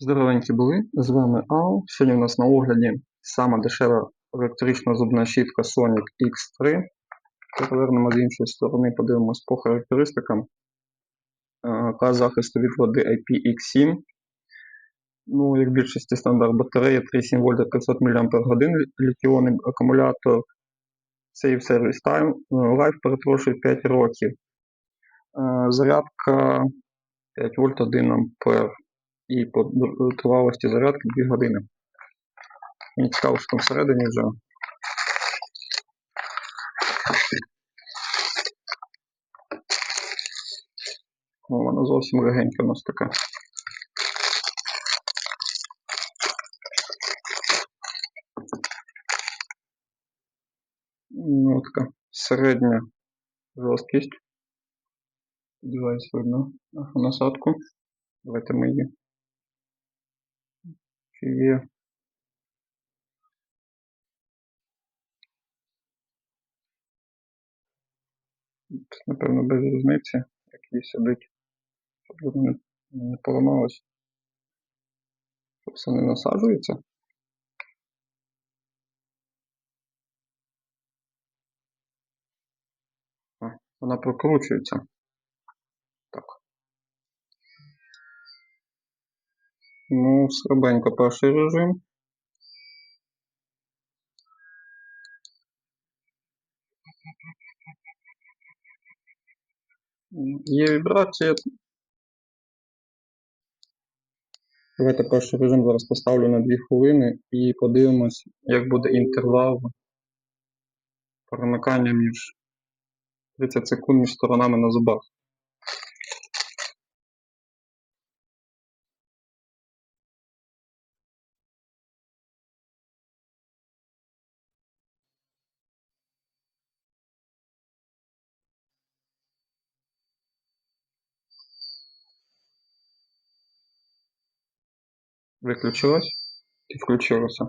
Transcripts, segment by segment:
Здоровенькі були, з вами Ал. Сьогодні у нас на огляді сама дешева електрична зубна щітка Sonic X3. Перевернемо з іншої сторони, подивимось по характеристикам. Е, Клас захисту від води IPX7. Ну, як в більшості стандарт батарея 3,7 вольта 500 мАч, літіонний акумулятор. Save Service Time. е, Life, перепрошую, 5 років. Е, Зарядка 5 вольт 1 ампер і по тривалості зарядки 2 години. Мені цікаво, що там всередині вже. О, вона зовсім легенька у нас така. Ну, така середня жорсткість. Сподіваюсь, видно нашу насадку. Давайте ми її. Чи є напевно, без різниці, як її сидить, щоб не, не поламалось. Щоб все не насаджується. Вона прокручується. Ну, слабенько перший режим. Є вібрація. Давайте перший режим зараз поставлю на 2 хвилини і подивимось, як буде інтервал перемикання між 30 секунд між сторонами на зубах. Виключилось і включилося.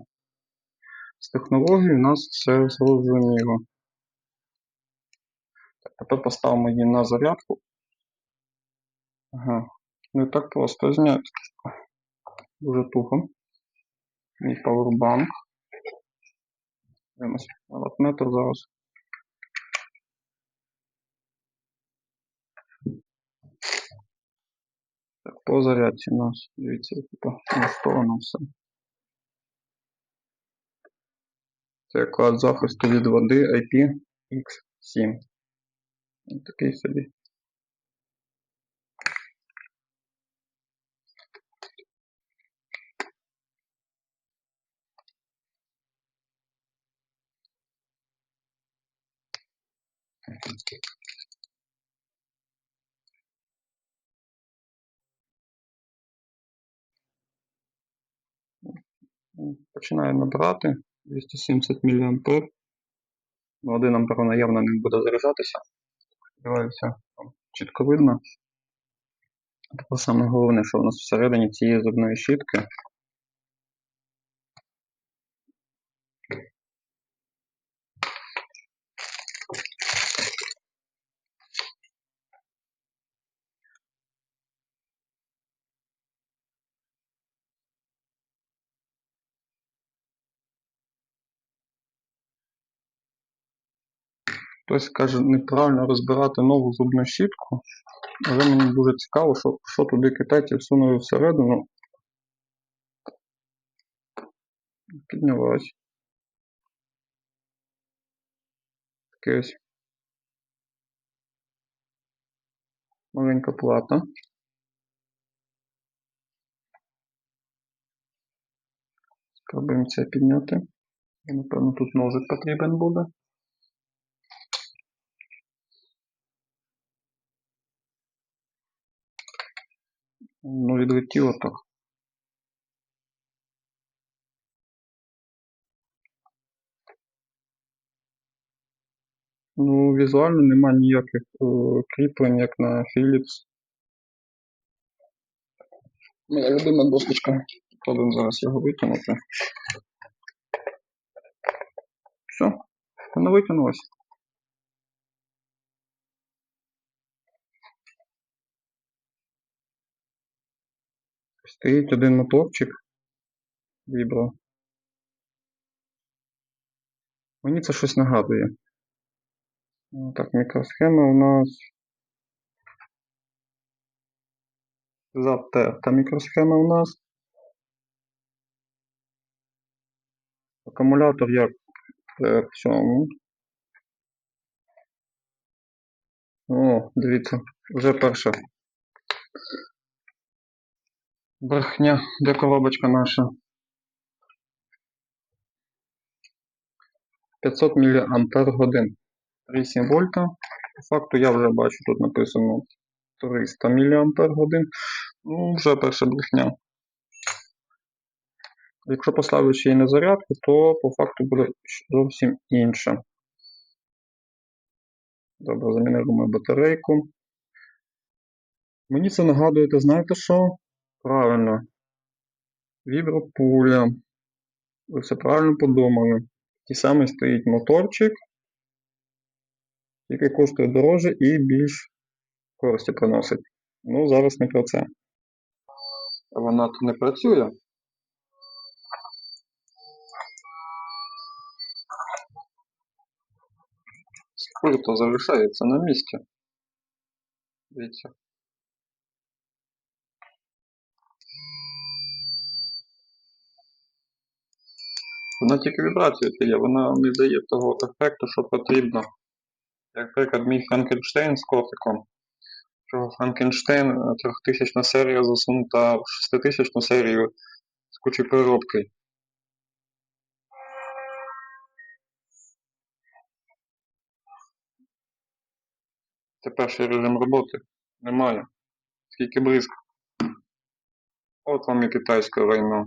З технологією у нас все зрозуміло. Так, тепер поставимо її на зарядку. Ага. Не так просто зняти. Дуже тухо. Мій павербанк. Дивимось ватметр зараз. По зарядці у нас, дивіться, типу, налаштовано все. Це клас захисту від води IPX7. Такий собі. Починає набирати 270 мА. Ну, 1 ампер наявно явно не буде заряджатися. Сподіваюся, чітко видно. Тобто саме головне, що у нас всередині цієї зубної щітки. Хтось каже, неправильно розбирати нову зубну щітку, але мені дуже цікаво, що, що туди китайці всунули всередину. Піднялась. Таке ось маленька плата. Спробуємо це підняти. Напевно, тут ножик потрібен буде. Ну, відлетіло так. Ну, візуально нема ніяких е, кріплень, як на Philips. Моя любима досточка. Пробуємо зараз його витягнути. Все, вона витягнулася. Стоїть один моторчик. Вібро. Мені це щось нагадує. Ну, Так, мікросхема у нас. Затерта мікросхема у нас. Акумулятор як при цьому. О, дивіться, вже перша. Брехня, де коробочка наша? 500 мАч. 8 вольта. По факту я вже бачу, тут написано 300 мАч. Ну, вже перша брехня. Якщо поставити ще й на зарядку, то по факту буде зовсім інше. Добре, замінимо батарейку. Мені це нагадує, знаєте що? Правильно. Вібропуля. Ви все правильно подумали. Ті самий стоїть моторчик, який коштує дороже і більш користі приносить. Ну, зараз не про це. Вона то не працює. Скрито залишається на місці. Дивіться. Вона тільки вібрацію дає, вона не дає того ефекту, що потрібно. Як приклад мій Франкенштейн з котиком. Що Франкенштейн 3000 серія засунута в 6000 серію з кучою переробки. Це перший режим роботи. Немає. Скільки бризк. От вам і китайське лайно.